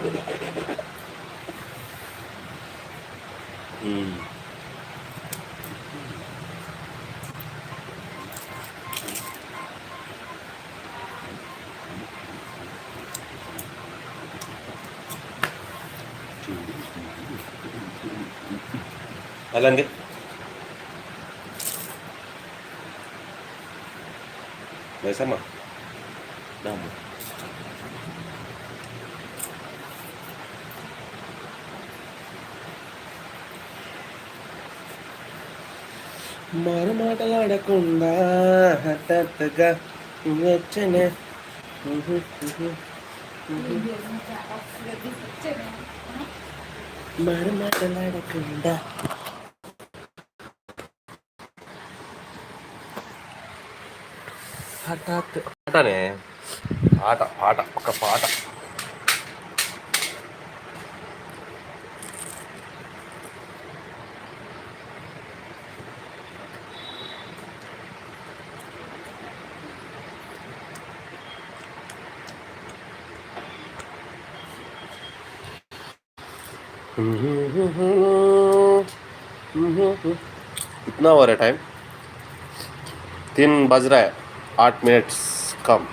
ừ. Đã lên cái Để xem mà మాటలాడకుండా హఠాత్తుగా వచ్చనే. మరో మాటలాడకుండా హఠాత్ ఆటనే పాట పాట ఒక పాట. कितना हो रहा है टाइम तीन बज रहा है आठ मिनट्स कम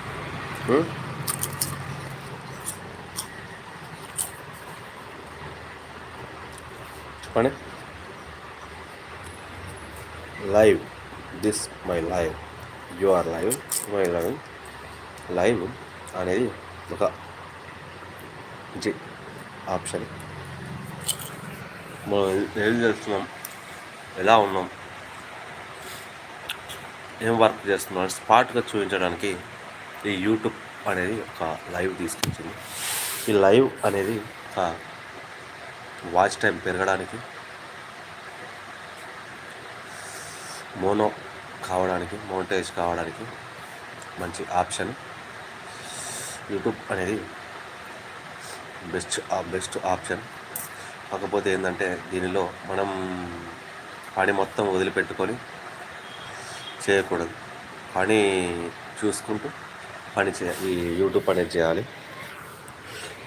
हम्म? చెప్పండి live this my live you are live my live live అనేది ఒక మంచి ఆప్షన్ మనం ఏం చేస్తున్నాం? ఎలా ఉన్నాం? ఏం వర్క్ చేస్తున్నాం? స్పాట్గా చూపించడానికి ఈ యూట్యూబ్ అనేది ఒక లైవ్ తీసుకొచ్చింది. ఈ లైవ్ అనేది ఒక వాచ్ టైం పెరగడానికి మోనో కావడానికి మోనిటైజ్ కావడానికి మంచి ఆప్షన్. యూట్యూబ్ అనేది బెస్ట్ బెస్ట్ ఆప్షన్. కాకపోతే ఏంటంటే దీనిలో మనం పని మొత్తం వదిలిపెట్టుకొని చేయకూడదు. పని చూసుకుంటూ పని చే ఈ యూట్యూబ్ అనేది చేయాలి.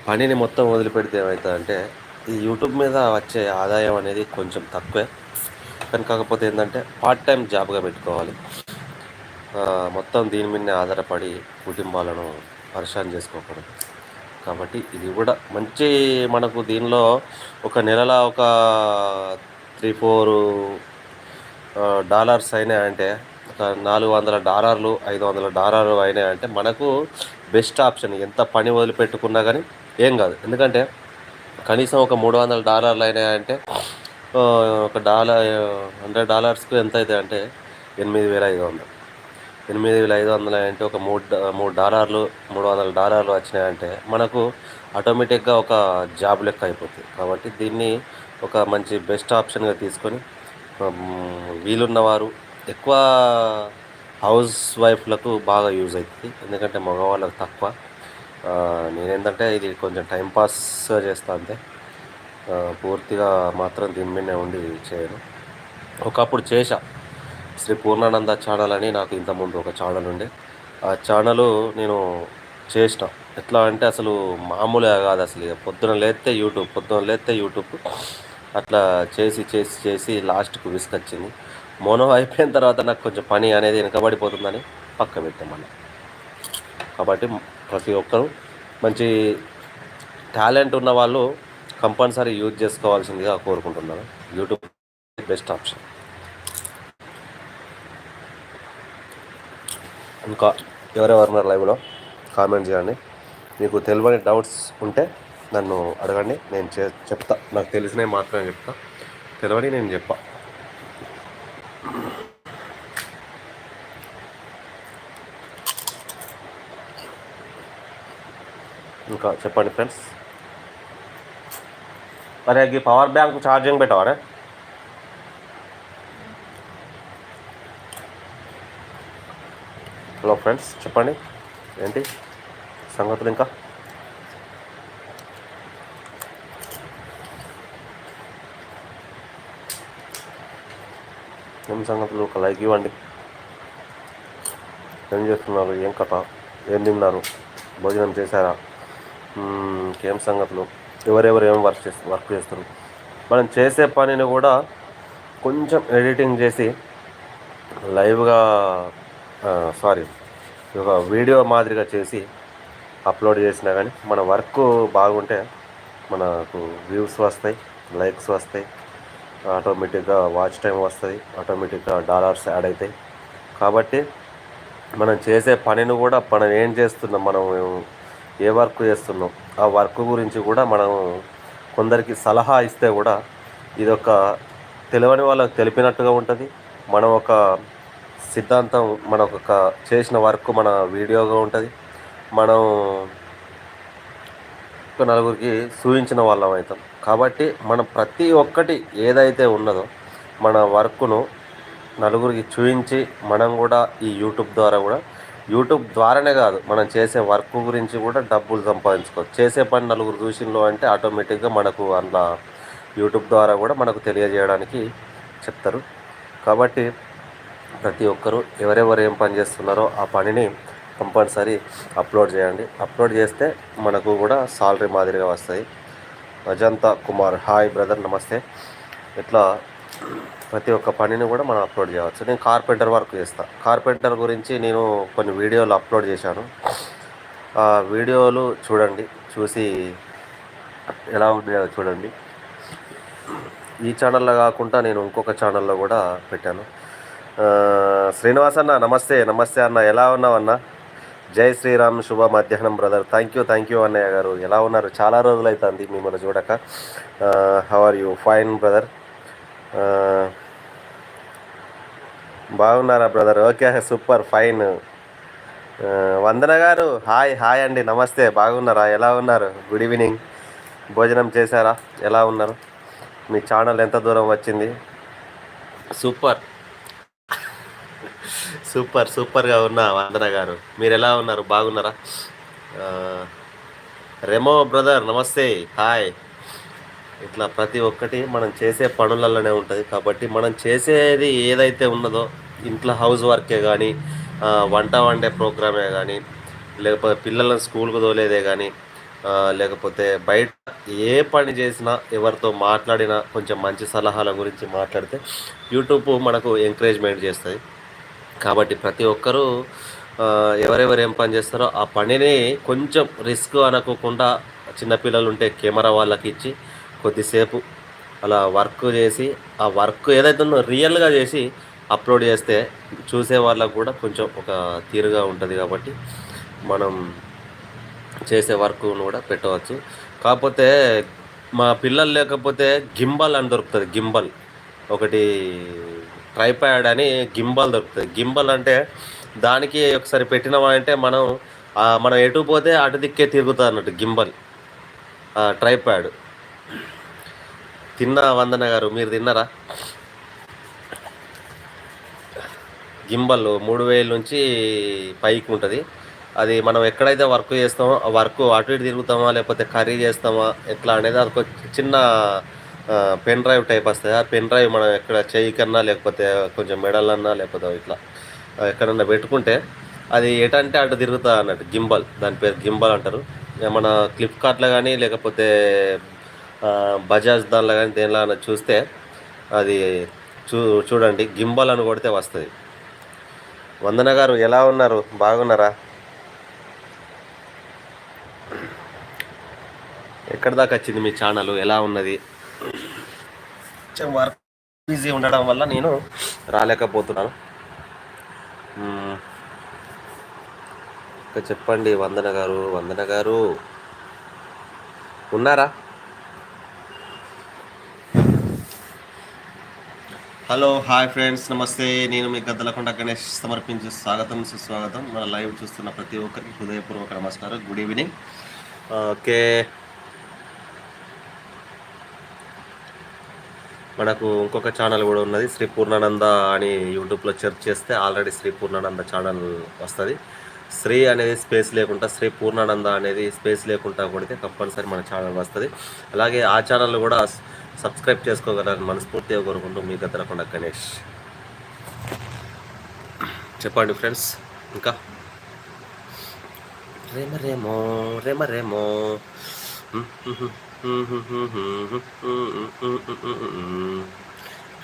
పనిని మొత్తం వదిలిపెడితే ఏమవుతుందంటే ఈ యూట్యూబ్ మీద వచ్చే ఆదాయం అనేది కొంచెం తక్కువే. కానీ కాకపోతే ఏంటంటే పార్ట్ టైం జాబ్గా పెట్టుకోవాలి. మొత్తం దీని మీదనే ఆధారపడి కుటుంబాలను పరిశాన్ చేసుకోకూడదు. కాబట్టి ఇది కూడా మంచి మనకు దీనిలో ఒక నెలల ఒక త్రీ ఫోర్ డాలర్స్ అయినాయంటే ఒక నాలుగు వందల డాలర్లు ఐదు వందల డాలర్లు అయినాయంటే మనకు బెస్ట్ ఆప్షన్. ఎంత పని వదిలిపెట్టుకున్నా కానీ ఏం కాదు. ఎందుకంటే కనీసం ఒక మూడు వందల డాలర్లు అయినాయంటే ఒక డాలర్ హండ్రెడ్ డాలర్స్కు ఎంత అవుతాయి అంటే ఎనిమిది వేల ఐదు వందలు. ఎనిమిది వేల ఐదు వందలు అంటే ఒక మూడు మూడు డాలర్లు మూడు వందల డాలర్లు వచ్చినాయంటే మనకు ఆటోమేటిక్గా ఒక జాబ్ లెక్క అయిపోతుంది కాబట్టి దీన్ని ఒక మంచి బెస్ట్ ఆప్షన్గా తీసుకొని వీలున్నవారు ఎక్కువ హౌస్ వైఫ్లకు బాగా యూజ్ అవుతుంది ఎందుకంటే మగవాళ్ళకి తక్కువ. నేనేంటంటే ఇది కొంచెం టైంపాస్గా చేస్తా అంతే పూర్తిగా మాత్రం దీని మీదనే ఉండి చేయను. ఒకప్పుడు చేశా. శ్రీ పూర్ణానంద ఛానల్ అని నాకు ఇంతకుముందు ఒక ఛానల్ ఉండే. ఆ ఛానల్ నేను చేసిన. ఎట్లా అంటే అసలు మామూలుగా కాదు అసలు ఇక. పొద్దున లేస్తే యూట్యూబ్ పొద్దున లేస్తే యూట్యూబ్ అట్లా చేసి చేసి చేసి లాస్ట్కు విసుకొచ్చింది మోనో అయిపోయిన తర్వాత నాకు కొంచెం పని అనేది వెనకబడిపోతుందని పక్క పెట్టాం కాబట్టి ప్రతి ఒక్కరూ మంచి టాలెంట్ ఉన్న వాళ్ళు కంపల్సరీ యూజ్ చేసుకోవాల్సిందిగా కోరుకుంటున్నాను. యూట్యూబ్ బెస్ట్ ఆప్షన్ ఇంకా ఎవరెవరు ఉన్నారు లైవ్లో కామెంట్ చేయండి. మీకు తెలియని డౌట్స్ ఉంటే నన్ను అడగండి. నేను చే చెప్తా. నాకు తెలిసినవి మాత్రమే చెప్తా. తెలియని నేను చెప్పా. ఇంకా చెప్పండి ఫ్రెండ్స్. మరి పవర్ బ్యాంక్ ఛార్జింగ్ పెట్టావరే హలో ఫ్రెండ్స్ చెప్పండి. ఏంటి? సంగతులు ఇంకా? ఏం సంగతులు? ఒక లైక్ ఇవ్వండి. ఏం చేస్తున్నారు? ఏం కథ? ఏం తిన్నారు? భోజనం చేశారా? మ్మ్, ఇంకేం సంగతులు? ఎవరెవరు ఏం వర్క్ చేస్తారు వర్క్ చేస్తారు? మనం చేసే పనిని కూడా కొంచెం ఎడిటింగ్ చేసి లైవ్గా సారీ ఒక వీడియో మాదిరిగా చేసి అప్లోడ్ చేసినా కానీ మన వర్క్ బాగుంటే మనకు వ్యూస్ వస్తాయి లైక్స్ వస్తాయి ఆటోమేటిక్గా వాచ్ టైం వస్తుంది ఆటోమేటిక్గా డాలర్స్ యాడ్ అవుతాయి కాబట్టి మనం చేసే పనిని కూడా మనం ఏం చేస్తున్నాం మనం ఏ వర్క్ చేస్తున్నాం ఆ వర్క్ గురించి కూడా మనం కొందరికి సలహా ఇస్తే కూడా ఇది ఒక తెలియని వాళ్ళకి తెలిపినట్టుగా ఉంటుంది. మనం ఒక సిద్ధాంతం మన ఒక చేసిన వర్క్ మన వీడియోగా ఉంటుంది. మనం ఒక నలుగురికి చూపించిన వాళ్ళం అవుతాం కాబట్టి మనం ప్రతి ఒక్కటి ఏదైతే ఉన్నదో మన వర్క్ను నలుగురికి చూపించి మనం కూడా ఈ యూట్యూబ్ ద్వారా కూడా యూట్యూబ్ ద్వారానే కాదు మనం చేసే వర్క్ గురించి కూడా డబ్బులు సంపాదించుకోవచ్చు చేసే పని నలుగురు చూసినలో అంటే ఆటోమేటిక్గా మనకు అందులో యూట్యూబ్ ద్వారా కూడా మనకు తెలియజేయడానికి చెప్తారు. కాబట్టి ప్రతి ఒక్కరూ ఎవరెవరు ఏం పని చేస్తున్నారో ఆ పనిని కంపల్సరీ అప్లోడ్ చేయండి. అప్లోడ్ చేస్తే మనకు కూడా సాలరీ మాదిరిగా వస్తాయి. అజంతా కుమార్ హాయ్ బ్రదర్ నమస్తే. ఇట్లా ప్రతి ఒక్క పనిని కూడా మనం అప్లోడ్ చేయవచ్చు. నేను కార్పెంటర్ వర్క్ చేస్తాను కార్పెంటర్ గురించి నేను కొన్ని వీడియోలు అప్లోడ్ చేశాను. ఆ వీడియోలు చూడండి. చూసి ఎలా ఉన్నాయో చూడండి. ఈ ఛానల్లో కాకుండా నేను ఇంకొక ఛానల్లో కూడా పెట్టాను. శ్రీనివాస్ అన్న నమస్తే నమస్తే అన్న. ఎలా ఉన్నావు అన్న? జై శ్రీరామ్ శుభ మధ్యాహ్నం brother. Thank you thank you అన్నయ్య గారు. ఎలా ఉన్నారు? చాలా రోజులు అవుతుంది మిమ్మల్ని చూడక. How are you fine brother బాగున్నారా brother okay super fine Vandana గారు హాయ్ హాయ్ అండి. నమస్తే బాగున్నారా? ఎలా ఉన్నారు? గుడ్ ఈవినింగ్ భోజనం చేశారా? ఎలా ఉన్నారు? మీ ఛానల్ ఎంత దూరం వచ్చింది? సూపర్ సూపర్ సూపర్గా ఉన్నా వందన గారు. మీరు ఎలా ఉన్నారు? బాగున్నారా? రెమో బ్రదర్ నమస్తే. హాయ్. ఇట్లా ప్రతి ఒక్కటి మనం చేసే పనులలోనే ఉంటుంది. కాబట్టి మనం చేసేది ఏదైతే ఉన్నదో ఇంట్లో హౌస్ వర్కే కానీ వంట వండే ప్రోగ్రామే కానీ లేకపోతే పిల్లలను స్కూల్కి తోలేదే కానీ లేకపోతే బయట ఏ పని చేసినా ఎవరితో మాట్లాడినా కొంచెం మంచి సలహాల గురించి మాట్లాడితే యూట్యూబ్ మనకు ఎంకరేజ్మెంట్ చేస్తుంది. కాబట్టి ప్రతి ఒక్కరూ ఎవరెవరు ఏం పని చేస్తారో ఆ పనిని కొంచెం రిస్క్ అనుకోకుండా చిన్నపిల్లలు ఉంటే కెమెరా వాళ్ళకి ఇచ్చి కొద్దిసేపు అలా వర్క్ చేసి ఆ వర్క్ ఏదైతే ఉందో రియల్గా చేసి అప్లోడ్ చేస్తే చూసే వాళ్ళకు కూడా కొంచెం ఒక తీరుగా ఉంటుంది కాబట్టి మనం చేసే వర్క్ను కూడా పెట్టవచ్చు. కాకపోతే మా పిల్లలు లేకపోతే గింబల్ అని దొరుకుతుంది గింబల్. ఒకటి ట్రైపాడ్ అని గింబల్ దొరుకుతుంది. గింబల్ అంటే దానికి ఒకసారి పెట్టినామంటే మనం మనం ఎటు పోతే అటు దిక్కే తిరుగుతుంది అన్నట్టు గింబల్ ట్రైపాడ్ తిన్నా వందన గారు మీరు తిన్నారా? గింబల్ మూడు వేల నుంచి పైకి ఉంటుంది. అది మనం ఎక్కడైతే వర్క్ చేస్తామో వర్క్ అటు ఇటు తిరుగుతామా లేకపోతే కర్రీ చేస్తామా ఎట్లా అనేది అది చిన్న పెన్ డ్రైవ్ టైప్ వస్తుంది. ఆ పెన్ డ్రైవ్ మనం ఎక్కడ చేయి కన్నా లేకపోతే కొంచెం మెడలన్నా లేకపోతే ఇట్లా ఎక్కడన్నా పెట్టుకుంటే అది ఎటంటే అటు తిరుగుతా అన్నట్టు. గింబల్ దాని పేరు గింబల్ అంటారు. మన ఫ్లిప్కార్ట్లో కానీ లేకపోతే బజాజ్ దానిలో కానీ దేనిలో అన్న చూస్తే అది చూ చూడండి గింబల్ అని కొడితే వస్తుంది. వందన గారు ఎలా ఉన్నారు? బాగున్నారా? ఎక్కడి దాకా వచ్చింది మీ ఛానల్? ఎలా ఉన్నది? కొంచెం వర్క్ బిజీ ఉండడం వల్ల నేను రాలేకపోతున్నాను. ఇంకా చెప్పండి వందన గారు వందన గారు. ఉన్నారా? హలో హాయ్ ఫ్రెండ్స్ నమస్తే. నేను మీ గద్దలకొండ గణేష్ సమర్పించే స్వాగతం సుస్వాగతం. మన లైవ్ చూస్తున్న ప్రతి ఒక్కరికి హృదయపూర్వక నమస్కారం. Good evening. ఓకే. మనకు ఇంకొక ఛానల్ కూడా ఉన్నది. శ్రీ పూర్ణానంద అని యూట్యూబ్లో సెర్చ్ చేస్తే ఆల్రెడీ శ్రీ పూర్ణానంద ఛానల్ వస్తుంది. శ్రీ అనేది స్పేస్ లేకుండా శ్రీ పూర్ణానంద అనేది స్పేస్ లేకుండా కొడితే కంపల్సరీ మన ఛానల్ వస్తుంది. అలాగే ఆ ఛానల్ కూడా సబ్స్క్రైబ్ చేసుకోగలరు మనస్ఫూర్తిగా కోరుకుంటూ మీ గద్దలకొండ గణేష్. చెప్పండి ఫ్రెండ్స్ ఇంకా? రేమ రేమో రేమ రేమో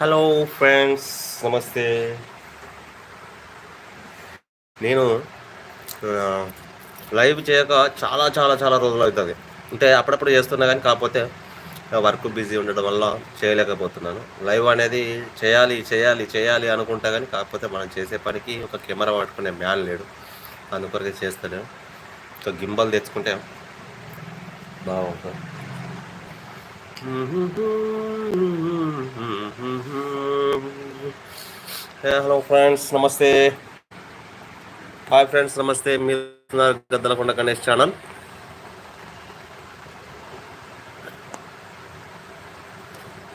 హలో ఫ్రెండ్స్ నమస్తే. నేను లైవ్ చేయక చాలా చాలా చాలా రోజులు అవుతుంది. అంటే అప్పుడప్పుడు చేస్తున్నా కానీ కాకపోతే వర్క్ బిజీ ఉండడం వల్ల చేయలేకపోతున్నాను. లైవ్ అనేది చేయాలి చేయాలి చేయాలి అనుకుంటా కానీ కాకపోతే మనం చేసే పనికి ఒక కెమెరా పట్టుకునే మ్యాన్ లేడు. అందుకొరకే చేస్తాను ఒక గింబల్ తెచ్చుకుంటే బాగుంటుంది. హలో ఫ్రెండ్స్ నమస్తే. హాయ్ ఫ్రెండ్స్ నమస్తే. మీరు గద్దలకొండ గణేష్ ఛానల్.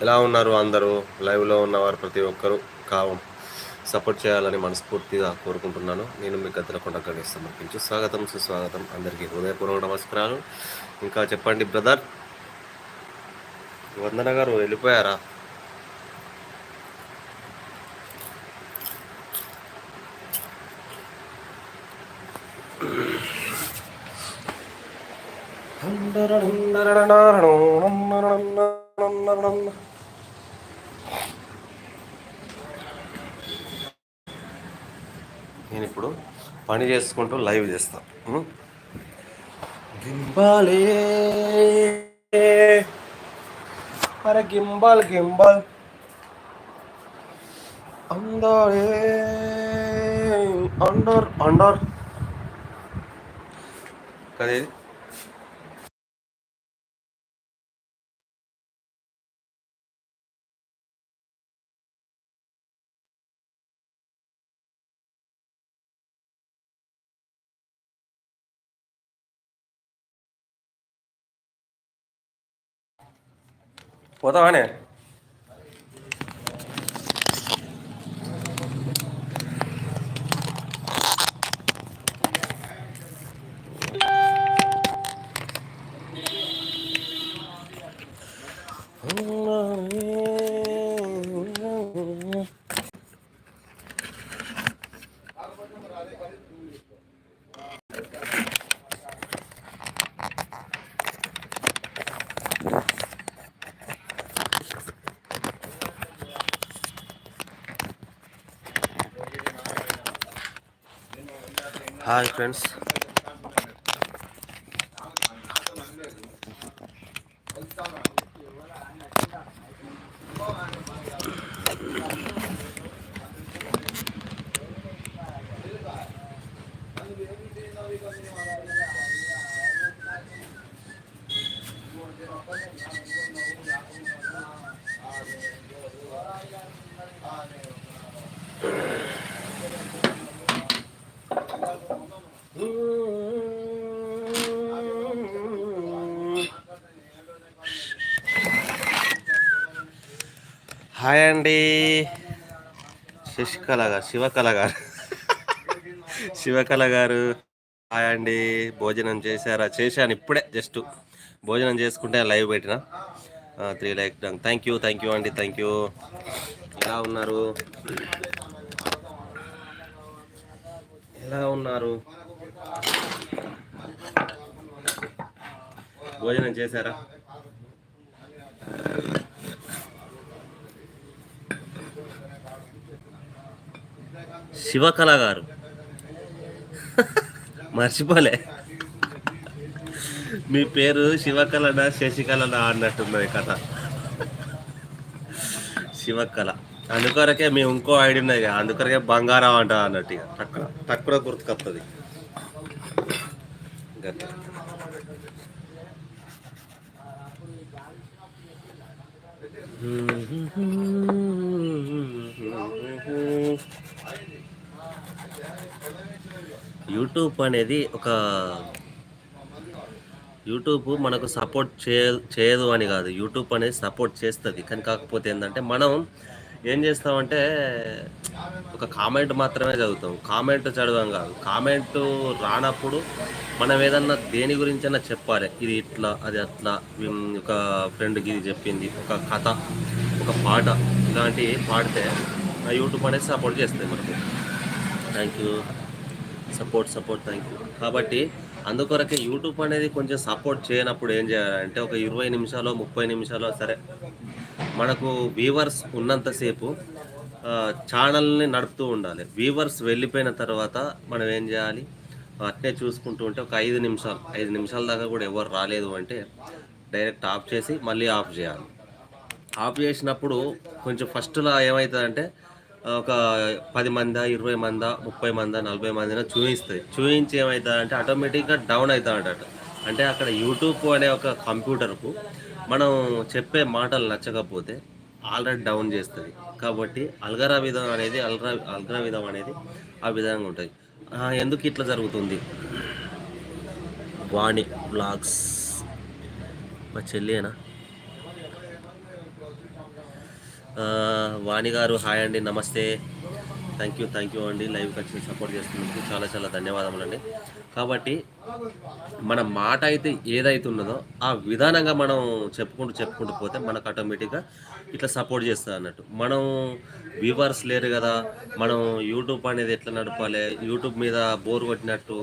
ఎలా ఉన్నారు అందరూ? లైవ్లో ఉన్నవారు ప్రతి ఒక్కరూ కావం. సపోర్ట్ చేయాలని మనస్ఫూర్తిగా కోరుకుంటున్నాను. నేను మీ గద్దలకొండ గణేష్ సమర్పించు. స్వాగతం సుస్వాగతం. అందరికీ హృదయపూర్వక నమస్కారాలు. ఇంకా చెప్పండి బ్రదర్. వందన గారు వెళ్ళిపోయారా? నేను ఇప్పుడు పని చేసుకుంటూ లైవ్ చేస్తాను గింబాలే. అరే గింబాల్ గింబాల్. అందరే అండర్ అండర్. కదే పోతావానే హాయ్ ఫ్రెండ్స్ హాయ్ అండి శశికళ గారు శివకళ గారు శివకళ గారు హాయ్ అండి భోజనం చేశారా? చేశాను ఇప్పుడే జస్ట్ భోజనం చేసుకుంటే లైవ్ పెట్టిన. Three like thank you thank you అండి థ్యాంక్ యూ. ఎలా ఉన్నారు? ఎలా ఉన్నారు? భోజనం చేశారా? శివకళ గారు. మర్చిపోలే. మీ పేరు శివకళనా శశికళనా అన్నట్టున్నది కథ. శివకళ. అందుకొరకే మేము ఇంకో ఐడి ఉన్నది అందుకొరకే బంగారం అంట అన్నట్టు ఇక. తక్కువ తక్కువ గుర్తుకొస్తుంది గట్ల. యూట్యూబ్ అనేది ఒక యూట్యూబ్ మనకు సపోర్ట్ చేయ చేయదు అని కాదు. యూట్యూబ్ అనేది సపోర్ట్ చేస్తుంది. కానీ కాకపోతే ఏంటంటే మనం ఏం చేస్తామంటే ఒక కామెంట్ మాత్రమే చదువుతాం. కామెంట్ చదవం కాదు. కామెంట్ రానప్పుడు మనం ఏదన్నా దేని గురించైనా చెప్పాలి. ఇది ఇట్లా అది అట్లా ఒక ఫ్రెండ్కి ఇది చెప్పింది ఒక కథ ఒక పాట ఇలాంటివి పాడితే ఆ యూట్యూబ్ అనేది సపోర్ట్ చేస్తుంది మనకు. Thank you support support thank you కాబట్టి అందుకొరకే యూట్యూబ్ అనేది కొంచెం సపోర్ట్ చేయనప్పుడు ఏం చేయాలంటే ఒక ఇరవై నిమిషాలు ముప్పై నిమిషాలు సరే మనకు వ్యూవర్స్ ఉన్నంతసేపు ఛానల్ని నడుపుతూ ఉండాలి. వ్యూవర్స్ వెళ్ళిపోయిన తర్వాత మనం ఏం చేయాలి? అట్నే చూసుకుంటూ ఉంటే ఒక ఐదు నిమిషాలు ఐదు నిమిషాల దాకా కూడా ఎవరు రాలేదు అంటే డైరెక్ట్ ఆఫ్ చేసి మళ్ళీ ఆఫ్ చేయాలి. ఆఫ్ చేసినప్పుడు కొంచెం ఫస్ట్లో ఏమవుతుందంటే ఒక పది మందా ఇరవై మందా ముప్పై మందా నలభై మందిన చూపిస్తుంది చూపించి ఏమవుతుందంటే ఆటోమేటిక్గా డౌన్ అవుతాడట అంటే అక్కడ యూట్యూబ్ అనే ఒక కంప్యూటర్కు మనం చెప్పే మాటలు నచ్చకపోతే ఆల్రెడీ డౌన్ చేస్తుంది. కాబట్టి అల్గరా విధం అనేది అల్గరా అల్గరా విధం అనేది ఆ విధంగా ఉంటుంది. ఎందుకు ఇట్లా జరుగుతుంది? వాణి బ్లాగ్స్ మా చెల్లినా ఆ, వాణి గారు హాయ్ అండి నమస్తే. థ్యాంక్ యూ థ్యాంక్ యూ అండి. లైవ్కి వచ్చి సపోర్ట్ చేస్తున్నందుకు చాలా చాలా ధన్యవాదములు అండి కాబట్టి మన మాట అయితే ఏదైతే ఉన్నదో ఆ విధానంగా మనం చెప్పుకుంటూ చెప్పుకుంటూ పోతే మనకు ఆటోమేటిక్గా ఇట్లా సపోర్ట్ చేస్తుంది అన్నట్టు. మనం వ్యూవర్స్ లేరు కదా మనం యూట్యూబ్ అనేది ఎట్లా నడపాలి యూట్యూబ్ మీద బోర్ కొట్టినట్టు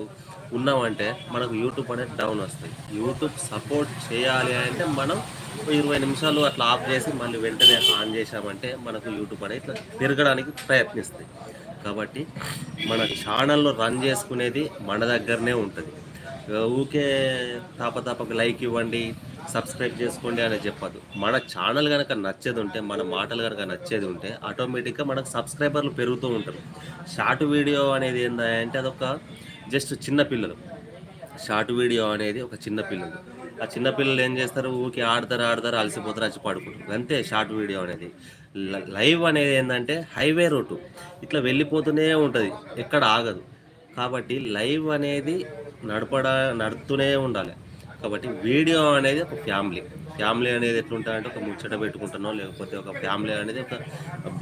ఉన్నామంటే మనకు యూట్యూబ్ అనేది డౌన్ వస్తుంది. యూట్యూబ్ సపోర్ట్ చేయాలి అంటే మనం ఇరవై నిమిషాలు అట్లా ఆఫ్ చేసి మళ్ళీ వెంటనే ఆన్ చేసామంటే మనకు యూట్యూబ్ అనేది ఇట్లా తిరగడానికి ప్రయత్నిస్తుంది. కాబట్టి మన ఛానల్లో రన్ చేసుకునేది మన దగ్గరనే ఉంటుంది. ఊకే తాపతాపకు లైక్ ఇవ్వండి సబ్స్క్రైబ్ చేసుకోండి అనేది చెప్పదు మన ఛానల్ కనుక నచ్చేది ఉంటే మన మాటలు కనుక నచ్చేది ఉంటే ఆటోమేటిక్గా మనకు సబ్స్క్రైబర్లు పెరుగుతూ ఉంటారు. షార్ట్ వీడియో అనేది ఏంటంటే అదొక జస్ట్ చిన్న పిల్లలు. షార్ట్ వీడియో అనేది ఒక చిన్న పిల్లలు. ఆ చిన్నపిల్లలు ఏం చేస్తారు? ఊరికి ఆడతారు ఆడతారు అలసిపోతారు అచ్చి పడుకుంటారు. అంతే షార్ట్ వీడియో అనేది. లైవ్ అనేది ఏంటంటే హైవే రోడ్డు ఇట్లా వెళ్ళిపోతూనే ఉంటుంది. ఎక్కడ ఆగదు. కాబట్టి లైవ్ అనేది నడపడా నడుతూనే ఉండాలి. కాబట్టి వీడియో అనేది ఒక ఫ్యామిలీ. ఫ్యామిలీ అనేది ఎట్లుంటారంటే ఒక ముచ్చట పెట్టుకుంటున్నాం. లేకపోతే ఒక ఫ్యామిలీ అనేది ఒక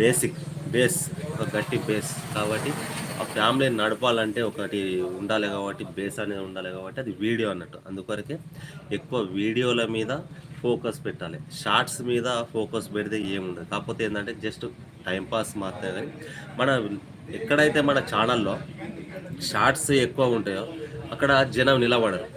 బేసిక్ బేస్ ఒక గట్టి బేస్. కాబట్టి ఆ ఫ్యామిలీని నడపాలంటే ఒకటి ఉండాలి కాబట్టి బేస్ అనేది ఉండాలి కాబట్టి అది వీడియో అన్నట్టు. అందుకొరకే ఎక్కువ వీడియోల మీద ఫోకస్ పెట్టాలి. షార్ట్స్ మీద ఫోకస్ పెడితే ఏముండదు. కాకపోతే ఏంటంటే జస్ట్ టైంపాస్ మాత్రమే కానీ మన ఎక్కడైతే మన ఛానల్లో షార్ట్స్ ఎక్కువ ఉంటాయో అక్కడ జనం నిలబడరు.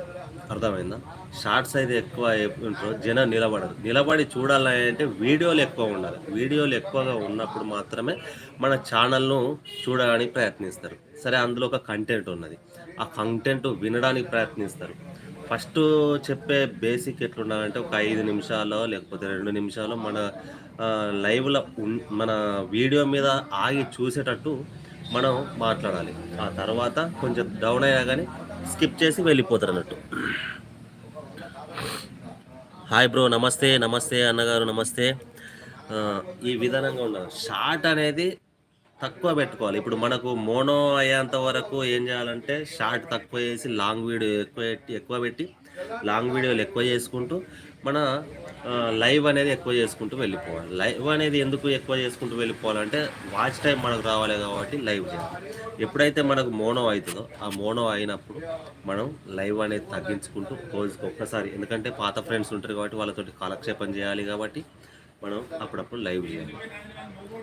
అర్థమైందా? షార్ట్స్ అయితే ఎక్కువ ఉంటారో జనం నిలబడరు. నిలబడి చూడాలి అంటే వీడియోలు ఎక్కువ ఉండాలి. వీడియోలు ఎక్కువగా ఉన్నప్పుడు మాత్రమే మన ఛానల్ను చూడడానికి ప్రయత్నిస్తారు. సరే అందులో ఒక కంటెంట్ ఉన్నది. ఆ కంటెంట్ వినడానికి ప్రయత్నిస్తారు. ఫస్ట్ చెప్పే బేసిక్ ఎట్లుండాలంటే ఒక ఐదు నిమిషాలు లేకపోతే రెండు నిమిషాలు మన లైవ్లో మన వీడియో మీద ఆగి చూసేటట్టు మనం మాట్లాడాలి. ఆ తర్వాత కొంచెం డౌన్ అయ్యా కానీ స్కిప్ చేసి వెళ్ళిపోతారు అన్నట్టు. హాయ్ బ్రో నమస్తే నమస్తే అన్నగారు నమస్తే. ఈ విధానంగా ఉండాలి. షార్ట్ అనేది తక్కువ పెట్టుకోవాలి. ఇప్పుడు మనకు మోనో అయ్యేంత వరకు ఏం చేయాలంటే షార్ట్ తక్కువ చేసి లాంగ్ వీడియో ఎక్కువ పెట్టి ఎక్కువ పెట్టి లాంగ్ వీడియోలు ఎక్కువ చేసుకుంటూ మన లైవ్ అనేది ఎక్కువ చేసుకుంటూ వెళ్ళిపోవాలి. లైవ్ అనేది ఎందుకు ఎక్కువ చేసుకుంటూ వెళ్ళిపోవాలంటే వాచ్ టైం మనకు రావాలి కాబట్టి లైవ్ చేయాలి. ఎప్పుడైతే మనకు మోనో అవుతుందో ఆ మోనో అయినప్పుడు మనం లైవ్ అనేది తగ్గించుకుంటూ రోజుకి ఒక్కసారి ఎందుకంటే పాత ఫ్రెండ్స్ ఉంటారు కాబట్టి వాళ్ళతోటి కాలక్షేపం చేయాలి కాబట్టి మనం అప్పుడప్పుడు లైవ్ చేయాలి.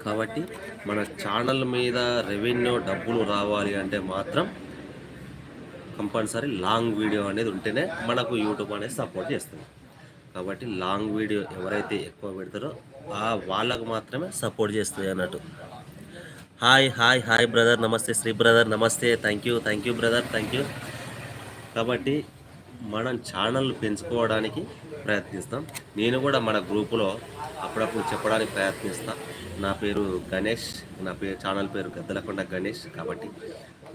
కాబట్టి మన ఛానల్ మీద రెవెన్యూ డబ్బులు రావాలి అంటే మాత్రం కంపల్సరీ లాంగ్ వీడియో అనేది ఉంటేనే మనకు యూట్యూబ్ అనేది సపోర్ట్ చేస్తుంది. కాబట్టి లాంగ్ వీడియో ఎవరైతే ఎక్కువ పెడతారో ఆ వాళ్ళకు మాత్రమే సపోర్ట్ చేస్తుంది అన్నట్టు. హాయ్ హాయ్ హాయ్ బ్రదర్ నమస్తే శ్రీ బ్రదర్ నమస్తే. Thank you thank you brother thank you కాబట్టి మనం ఛానల్ పెంచుకోవడానికి ప్రయత్నిస్తాం. నేను కూడా మన గ్రూపులో అప్పుడప్పుడు చెప్పడానికి ప్రయత్నిస్తాను నా పేరు గణేష్ నా పేరు ఛానల్ పేరు గద్దలకొండ గణేష్ కాబట్టి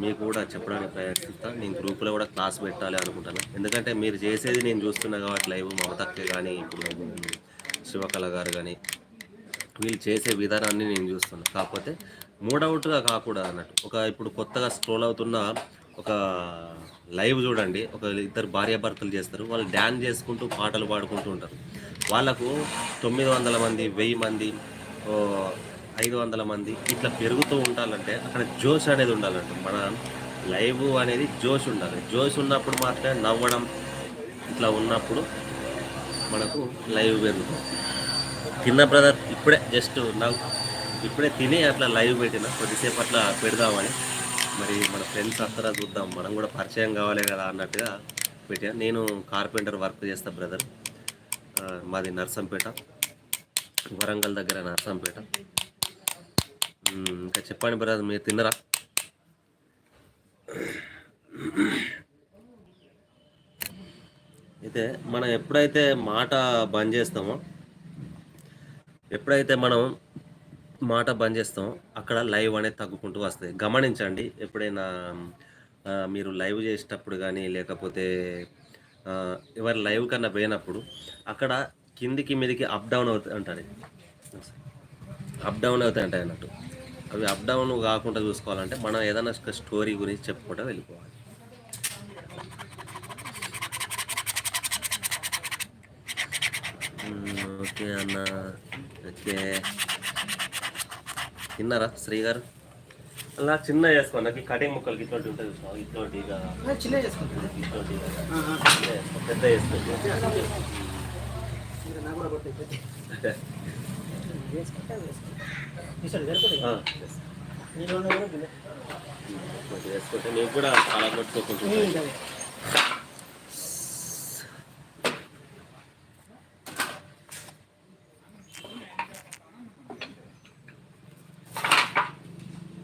మీకు కూడా చెప్పడానికి ప్రయత్నిస్తా నేను గ్రూపులో కూడా క్లాస్ పెట్టాలి అనుకుంటున్నాను ఎందుకంటే మీరు చేసేది నేను చూస్తున్నా కాబట్టి లైవ్ మమతక్క కానీ ఇప్పుడు శివకళ గారు కానీ వీళ్ళు చేసే విధానాన్ని నేను చూస్తున్నా. కాకపోతే మూడవుట్గా కాకూడదు అన్నట్టు. ఒక ఇప్పుడు కొత్తగా స్క్రోల్ అవుతున్న ఒక లైవ్ చూడండి. ఒక ఇద్దరు భార్యాభర్తలు చేస్తారు. వాళ్ళు డ్యాన్స్ చేసుకుంటూ పాటలు పాడుకుంటూ ఉంటారు. వాళ్ళకు తొమ్మిది వందల మంది వెయ్యి మంది ఐదు వందల మంది ఇట్లా పెరుగుతూ ఉండాలంటే అక్కడ జోష్ అనేది ఉండాలంట. మన లైవ్ అనేది జోష్ ఉండాలి. జోష్ ఉన్నప్పుడు మాత్రమే నవ్వడం ఇట్లా ఉన్నప్పుడు మనకు లైవ్ పెరుగుతుంది. తిన్న బ్రదర్ ఇప్పుడే జస్ట్ నాకు ఇప్పుడే తిని అట్లా లైవ్ పెట్టిన కొద్దిసేపు అట్లా పెడదామని. మరి మన ఫ్రెండ్స్ వస్తారా చూద్దాం. మనం కూడా పరిచయం కావాలి కదా అన్నట్టుగా పెట్టా నేను కార్పెంటర్ వర్క్ చేస్తా బ్రదర్. మాది నర్సంపేట. వరంగల్ దగ్గర నర్సంపేట. ఇంకా చెప్పండి బ్రదర్ మీరు తిన్నరా? అయితే మనం ఎప్పుడైతే మాట బంద్ చేస్తామో ఎప్పుడైతే మనం మాట బంద్ చేస్తామో అక్కడ లైవ్ అనేది తగ్గుకుంటూ వస్తుంది గమనించండి ఎప్పుడైనా మీరు లైవ్ చేసేటప్పుడు కానీ లేకపోతే ఎవరి లైవ్ కన్నా పోయినప్పుడు అక్కడ కిందికి మీదికి అప్ డౌన్ అవుతాయి అంటారు అప్ డౌన్ అవుతాయి అంటాయి అన్నట్టు. అవి అప్ డౌన్ కాకుండా చూసుకోవాలంటే మనం ఏదైనా స్టోరీ గురించి చెప్పుకుంటూ వెళ్ళిపోవాలి. ఓకే అన్న. ఓకే. తిన్నారా శ్రీ గారు? అలా చిన్న చేసుకో నాకు కటింగ్ ముక్కలకి ఇటువంటి ఉంటుంది ఇక చిన్న చేసుకో, పెద్ద చేసుకో. నాకు కూడా కొట్టే వేసుకుంటా. మీరు కూడా నీకు అలా కొట్టుకోకుండా